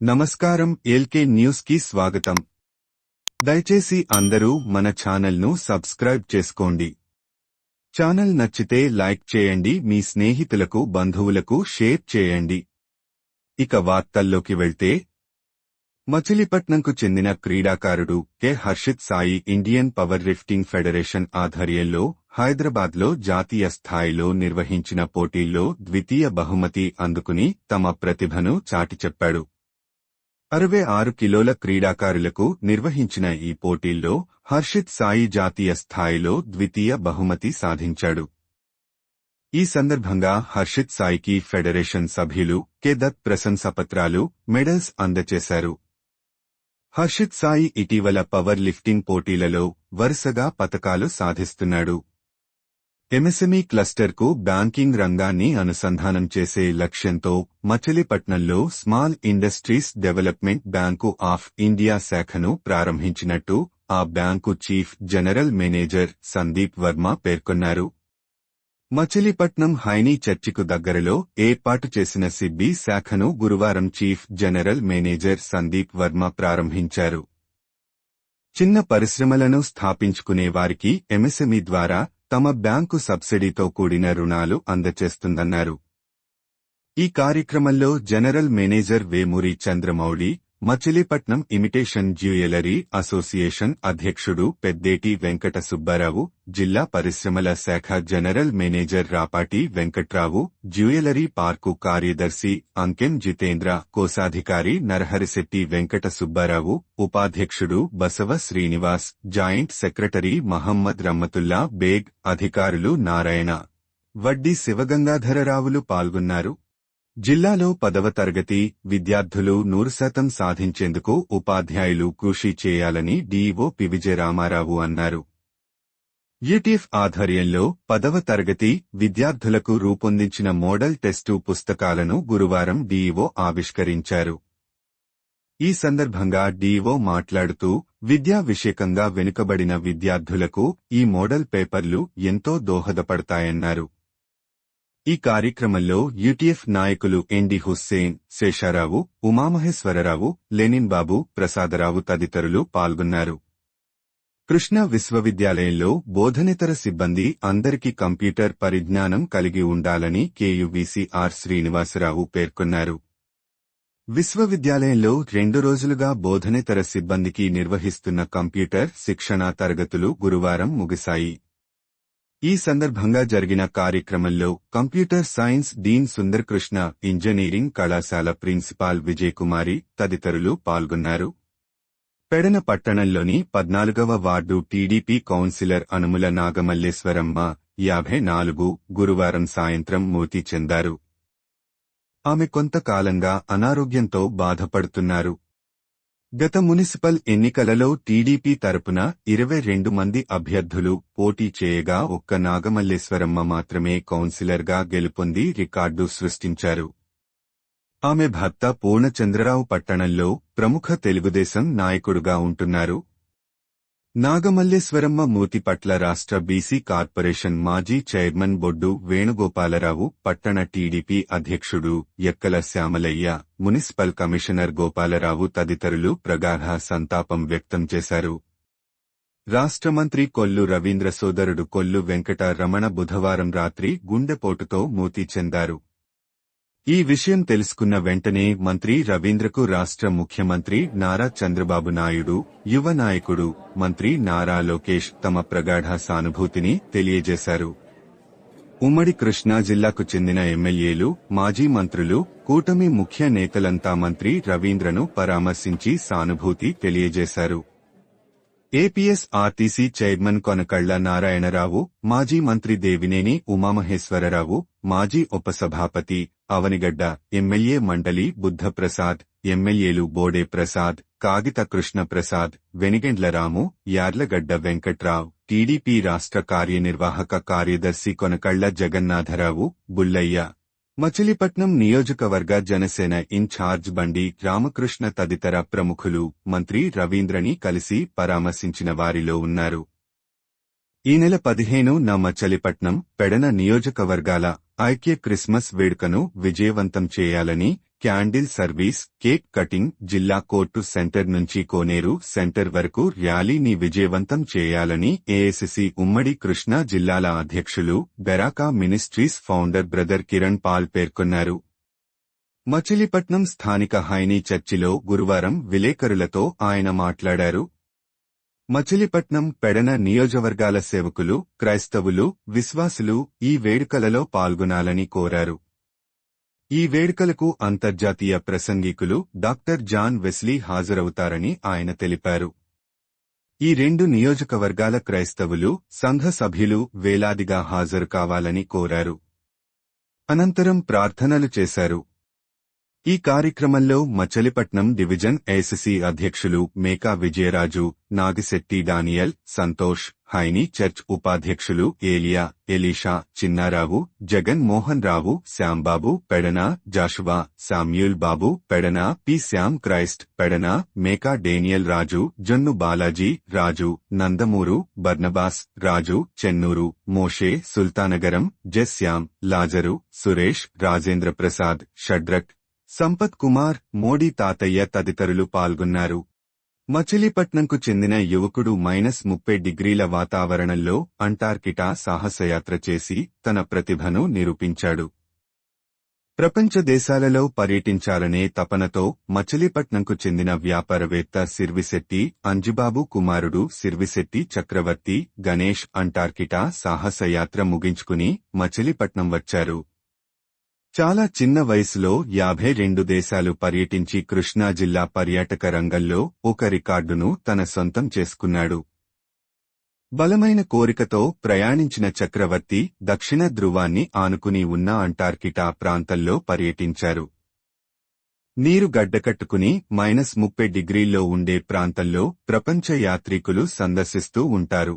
నమస్కారం ఎల్కే న్యూస్కి స్వాగతం. దయచేసి అందరూ మన ఛానల్ను సబ్స్క్రైబ్ చేసుకోండి. ఛానల్ నచ్చితే లైక్ చేయండి మీ స్నేహితులకు బంధువులకు షేర్ చేయండి. ఇక వార్తల్లోకి వెళ్తే మచిలీపట్నంకు చెందిన క్రీడాకారుడు K. Harshith Sai Indian power lifting federation ఆధ్వర్యంలో హైదరాబాద్లో జాతీయ స్థాయిలో నిర్వహించిన పోటీల్లో ద్వితీయ బహుమతి అందుకుని తమ ప్రతిభను చాటి చెప్పాడు అరవై ఆరు కిలోల క్రీడాకారులకు నిర్వహించిన ఈ పోటీల్లో హర్షిత్ సాయి జాతీయ స్థాయిలో ద్వితీయ బహుమతి సాధించాడు. ఈ సందర్భంగా హర్షిత్ సాయికి ఫెడరేషన్ సభ్యులు కె దత్ మెడల్స్ అందచేశారు. హర్షిత్ సాయి ఇటీవల పవర్ లిఫ్టింగ్ పోటీలలో వరుసగా పతకాలు సాధిస్తున్నాడు. ఎంఎస్ఎంఈ క్లస్టర్కు బ్యాంకింగ్ రంగాన్ని అనుసంధానం చేసే లక్ష్యంతో మచిలీపట్నంలో small industries development bank of India శాఖను ప్రారంభించినట్టు ఆ bank chief general manager Sandeep Varma పేర్కొన్నారు. మచిలీపట్నం హైనీ చర్చికు దగ్గరలో ఏర్పాటు చేసిన సిబ్బి శాఖను గురువారం chief general manager Sandeep Varma ప్రారంభించారు. చిన్న పరిశ్రమలను స్థాపించుకునే వారికి ఎంఎస్ఎంఈ ద్వారా తమ బ్యాంకు సబ్సిడీతో కూడిన రుణాలు అందచేస్తుందన్నారు. ఈ కార్యక్రమంలో general manager Vemuri Chandramouli Machilipatnam imitation jewellery association అధ్యక్షుడు పెద్దేటి వెంకట సుబ్బారావు జిల్లా పరిశ్రమల శాఖ general manager Rapati Venkatrao jewellery park కార్యదర్శి అంకెం జితేంద్ర కోశాధికారి నరహరిశెట్టి వెంకట సుబ్బారావు ఉపాధ్యక్షుడు బసవ శ్రీనివాస్ జాయింట్ సెక్రటరీ మహమ్మద్ రమ్మతుల్లా బేగ్ అధికారులు నారాయణ. వడ్డీ శివగంగాధరరావులు పాల్గొన్నారు. జిల్లాలో పదవ తరగతి విద్యార్థులు నూరు శాతం సాధించేందుకు ఉపాధ్యాయులు కృషి చేయాలని డీఈఓ పి విజయరామారావు అన్నారు. యూటీఎఫ్ ఆధ్వర్యంలో పదవ తరగతి విద్యార్థులకు రూపొందించిన మోడల్ టెస్టు పుస్తకాలను గురువారం డీఈఓ ఆవిష్కరించారు. ఈ సందర్భంగా డీఓ మాట్లాడుతూ విద్యా విషయకంగా వెనుకబడిన విద్యార్థులకు ఈ మోడల్ పేపర్లు ఎంతో దోహదపడతాయన్నారు. ఈ కార్యక్రమంలో యూటీఎఫ్ నాయకులు ఎన్డి హుస్సేన్ శేషారావు ఉమామహేశ్వరరావు లెనిన్ బాబు ప్రసాదరావు తదితరులు పాల్గొన్నారు. కృష్ణ విశ్వవిద్యాలయంలో బోధనేతర సిబ్బంది అందరికీ కంప్యూటర్ పరిజ్ఞానం కలిగి ఉండాలని కేయువీసీఆర్ శ్రీనివాసరావు పేర్కొన్నారు. విశ్వవిద్యాలయంలో రెండు రోజులుగా బోధనేతర సిబ్బందికి నిర్వహిస్తున్న కంప్యూటర్ శిక్షణా తరగతులు గురువారం ముగిశాయి. ఈ సందర్భంగా జరిగిన కార్యక్రమంలో computer science dean Sundarkrishna engineering కళాశాల ప్రిన్సిపాల్ విజయకుమారి తదితరులు పాల్గొన్నారు. పెడన పట్టణంలోని పద్నాలుగవ ward TDP councillor Anumula Nagamalleswaramma యాభై నాలుగు గురువారం సాయంత్రం మూతి చెందారు. ఆమె కొంతకాలంగా అనారోగ్యంతో బాధపడుతున్నారు. గత మున్సిపల్ ఎన్నికలలో టీడీపీ తరపున ఇరవై రెండు మంది అభ్యర్థులు పోటీ చేయగా ఒక్క నాగమల్లేశ్వరమ్మ మాత్రమే కౌన్సిలర్గా గెలుపొంది రికార్డు సృష్టించారు. ఆమె భర్త పూర్ణచంద్రరావు పట్టణంలో ప్రముఖ తెలుగుదేశం నాయకుడుగా ఉంటున్నారు. నాగమల్లేశ్వరమ్మ మూర్తి పట్ల రాష్ట్ర బీసీ కార్పొరేషన్ మాజీ చైర్మన్ బొడ్డు వేణుగోపాలరావు పట్టణ టీడీపీ అధ్యక్షుడు ఎక్కల శ్యామలయ్య మున్సిపల్ కమిషనర్ గోపాలరావు తదితరులు ప్రగాఢ సంతాపం వ్యక్తం చేశారు. రాష్ట్ర మంత్రి కొల్లు రవీంద్ర సోదరుడు కొల్లు వెంకట రమణ బుధవారం రాత్రి గుండెపోటుతో మూతి చెందారు. ఈ విషయం తెలుసుకున్న వెంటనే మంత్రి రవీంద్రకు రాష్ట్ర ముఖ్యమంత్రి నారా చంద్రబాబు నాయుడు యువ నాయకుడు మంత్రి నారా లోకేష్ తమ ప్రగాఢ సానుభూతిని తెలియజేశారు. ఉమ్మడి కృష్ణా జిల్లాకు చెందిన ఎమ్మెల్యేలు మాజీ మంత్రులు కూటమి ముఖ్య నేతలంతా మంత్రి రవీంద్రను పరామర్శించి సానుభూతి తెలియజేశారు. ఏపీఎస్ఆర్టీసీ చైర్మన్ కొనకళ్ళ నారాయణరావు మాజీ మంత్రి దేవినేని ఉమామహేశ్వరరావు మాజీ ఉపసభాపతి అవనిగడ్డ ఎమ్మెల్యే మండలి బుద్ధప్రసాద్ ఎమ్మెల్యేలు బోడే ప్రసాద్ కాగిత కృష్ణ ప్రసాద్ వెనిగెండ్ల రాము యార్లగడ్డ వెంకట్రావు టీడీపీ రాష్ట్ర కార్యనిర్వాహక కార్యదర్శి కొనకళ్ళ జగన్నాథరావు బుల్లయ్య మచిలీపట్నం నియోజకవర్గ జనసేన ఇన్ఛార్జ్ బండి రామకృష్ణ తదితర ప్రముఖులు మంత్రి రవీంద్రని కలిసి పరామర్శించిన వారిలో ఉన్నారు. ఈ నెల పదిహేను న మచిలీపట్నం పెడన నియోజకవర్గాల ఐక్య క్రిస్మస్ వేడుకను విజయవంతం చేయాలని క్యాండిల్ సర్వీస్ కేక్ కటింగ్ జిల్లా కోర్టు సెంటర్ నుంచి కోనేరు సెంటర్ వరకు ర్యాలీని విజయవంతం చేయాలని ఏఎస్సి ఉమ్మడి కృష్ణా జిల్లాల అధ్యక్షులు Beracah ministries founder brother Kiran Paul పేర్కొన్నారు. మచిలీపట్నం స్థానిక హైనీ చర్చిలో గురువారం విలేకరులతో ఆయన మాట్లాడారు. మచిలీపట్నం పెడన నియోజకవర్గాల సేవకులు క్రైస్తవులు విశ్వాసులు ఈ వేడుకలలో పాల్గొనాలని కోరారు. ఈ వేడుకలకు అంతర్జాతీయ ప్రసంగికులు డాక్టర్ జాన్ వెస్లీ హాజరవుతారని ఆయన తెలిపారు. ఈ రెండు నియోజకవర్గాల క్రైస్తవులు సంఘ సభ్యులు వేలాదిగా హాజరు కావాలని కోరారు. అనంతరం ప్రార్థనలు చేశారు. ఈ కార్యక్రమంలో మచలిపట్నం డివిజన్ ఏసీసీ అధ్యక్షులు మేకా విజయరాజు నాగిశెట్టి డానియల్ సంతోష్ హైని చర్చ్ ఉపాధ్యక్షులు Eliya Elisha Chinnarao Jagan Mohan Rao Shyambabu Pedana Joshua Samuel Babu Pedana P. Shyam Christ Pedana Meka Daniel Raju Jonnu Balaji Raju Nandamuru Barnabas Raju Chennuru Moshe Sultanagaram జెస్యామ్ లాజరు సురేష్ రాజేంద్ర ప్రసాద్ షడ్రక్ సంపత్ కుమార్ మోడీ తాతయ్య తదితరులు పాల్గొన్నారు. మచిలీపట్నంకు చెందిన యువకుడు minus ముప్పై డిగ్రీల వాతావరణంలో అంటార్కిటా సాహసయాత్ర చేసి తన ప్రతిభను నిరూపించాడు. ప్రపంచ దేశాలలో పర్యటించాలనే తపనతో మచిలీపట్నంకు చెందిన వ్యాపారవేత్త సిర్విశెట్టి అంజుబాబు కుమారుడు సిర్విశెట్టి చక్రవర్తి గణేష్ అంటార్కిటా సాహసయాత్ర ముగించుకుని మచిలీపట్నం వచ్చారు. చాలా చిన్న వయసులో యాభై రెండు దేశాలు పర్యటించి కృష్ణా జిల్లా పర్యాటక రంగంలో ఒక రికార్డును తన సొంతం చేసుకున్నాడు. బలమైన కోరికతో ప్రయాణించిన చక్రవర్తి దక్షిణ ధృవాన్ని ఆనుకుని ఉన్న అంటార్కిటా ప్రాంతంలో పర్యటించారు. నీరు గడ్డకట్టుకుని మైనస్ ముప్పై డిగ్రీల్లో ఉండే ప్రాంతంలో ప్రపంచ యాత్రికులు సందర్శిస్తూ ఉంటారు.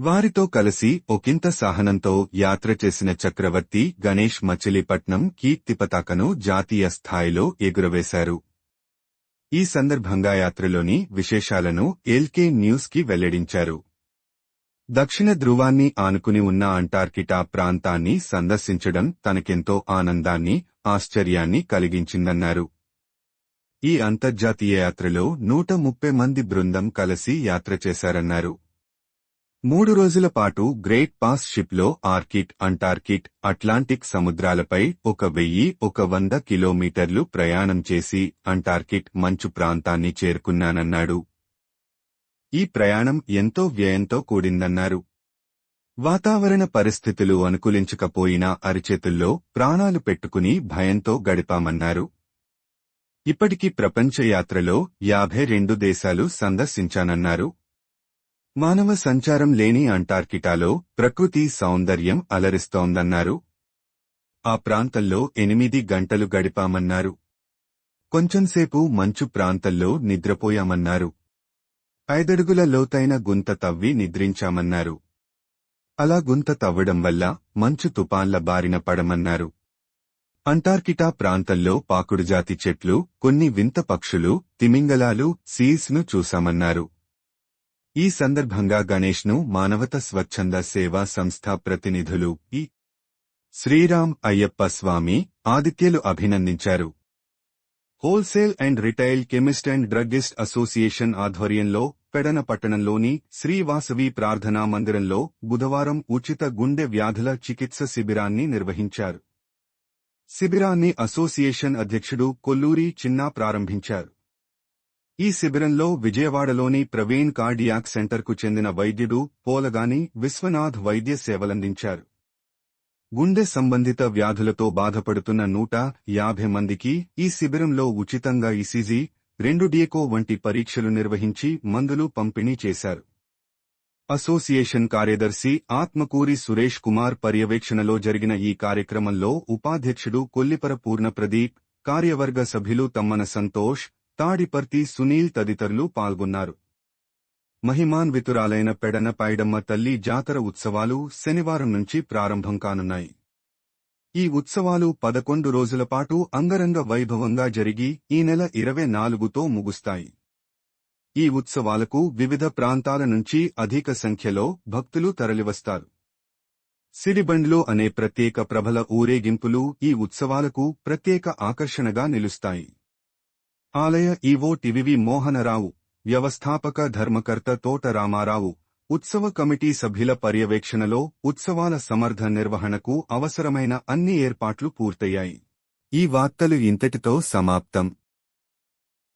వారితో కలిసి ఒకంత సహనంతో యాత్ర చేసిన చక్రవర్తి గణేష్ మచిలీపట్నం కీర్తి పతాకను జాతీయ స్థాయిలో ఎగురవేశారు. ఈ సందర్భంగా యాత్రలోని విశేషాలను ఎల్కే న్యూస్కి వెల్లడించారు. దక్షిణ ధృవాన్ని ఆనుకుని ఉన్న అంటార్కిటా ప్రాంతాన్ని సందర్శించడం తనకెంతో ఆనందాన్ని ఆశ్చర్యాన్ని కలిగించిందన్నారు. ఈ అంతర్జాతీయ యాత్రలో నూట ముప్పై మంది బృందం కలిసి యాత్ర చేశారన్నారు. మూడు రోజుల పాటు గ్రేట్ పాస్ షిప్లో ఆర్కిట్ అంటార్కిట్ అట్లాంటిక్ సముద్రాలపై ఒక వెయ్యి ఒక వంద కిలోమీటర్లు ప్రయాణం చేసి అంటార్కిట్ మంచు ప్రాంతాన్ని చేరుకున్నానన్నాడు. ఈ ప్రయాణం ఎంతో వ్యయంతో కూడిందన్నారు. వాతావరణ పరిస్థితులు అనుకూలించకపోయినా అరిచేతుల్లో ప్రాణాలు పెట్టుకుని భయంతో గడిపామన్నారు. ఇప్పటికీ ప్రపంచ యాత్రలో యాభై రెండు దేశాలు సందర్శించానన్నారు. మానవ సంచారం లేని అంటార్కిటాలో ప్రకృతి సౌందర్యం అలరిస్తోందన్నారు. ఆ ప్రాంతంలో ఎనిమిది గంటలు గడిపామన్నారు. కొంచెంసేపు మంచు ప్రాంతంలో నిద్రపోయామన్నారు. ఐదడుగుల లోతైన గుంత తవ్వి నిద్రించామన్నారు. అలా గుంత తవ్వడం వల్ల మంచు తుపాన్ల బారిన పడమన్నారు. అంటార్కిటా ప్రాంతంలో పాకుడుజాతి చెట్లు కొన్ని వింత పక్షులు తిమింగలాలు సీల్స్ను చూశామన్నారు. ఈ సందర్భంగా గణేష్ను మానవత స్వచ్ఛంద సేవా సంస్థ ప్రతినిధులు ఈ శ్రీరామ్ అయ్యప్ప స్వామి ఆదిత్యలు అభినందించారు. Wholesale and retail chemist and druggist association ఆధ్వర్యంలో పెడన పట్టణంలోని శ్రీవాసవి ప్రార్థనా మందిరంలో బుధవారం ఉచిత గుండె వ్యాధుల చికిత్స శిబిరాన్ని నిర్వహించారు. శిబిరాన్ని అసోసియేషన్ అధ్యక్షుడు కొల్లూరి చిన్నా ప్రారంభించారు. ఈ శిబిరంలో విజయవాడలోని ప్రవీణ్ కార్డియాక్ సెంటర్కు చెందిన వైద్యుడు పోలగాని విశ్వనాథ్ వైద్య సేవలందించారు. గుండె సంబంధిత వ్యాధులతో బాధపడుతున్న నూట యాభై మందికి ఈ శిబిరంలో ఉచితంగా ఈసీజీ రెండు డిఎకో వంటి పరీక్షలు నిర్వహించి మందులు పంపిణీ చేశారు. అసోసియేషన్ కార్యదర్శి ఆత్మకూరి సురేష్ కుమార్ పర్యవేక్షణలో జరిగిన ఈ కార్యక్రమంలో ఉపాధ్యక్షుడు కొల్లిపర పూర్ణ ప్రదీప్ కార్యవర్గ సభ్యులు తమ్మన సంతోష్ తాడిపర్తి సునీల్ తదితరులు పాల్గొన్నారు. మహిమాన్వితురాలైన పెడన పైడమ్మ తల్లి జాతర ఉత్సవాలు శనివారం నుంచి ప్రారంభం కానున్నాయి. ఈ ఉత్సవాలు పదకొండు రోజుల పాటు అంగరంగ వైభవంగా జరిగి ఈ నెల ఇరవై నాలుగుతో ముగుస్తాయి. ఈ ఉత్సవాలకు వివిధ ప్రాంతాల నుంచి అధిక సంఖ్యలో భక్తులు తరలివస్తారు. సిరిబండ్లు అనే ప్రత్యేక ప్రభల ఊరేగింపులు ఈ ఉత్సవాలకు ప్రత్యేక ఆకర్షణగా నిలుస్తాయి. ఆలయ ఈవో టివివి మోహనరావు వ్యవస్థాపక ధర్మకర్త తోట రామారావు ఉత్సవ కమిటీ సభ్యుల పర్యవేక్షణలో ఉత్సవాల సమర్థ నిర్వహణకు అవసరమైన అన్ని ఏర్పాట్లు పూర్తయ్యాయి. ఈ వార్తలు ఇంతటితో సమాప్తం.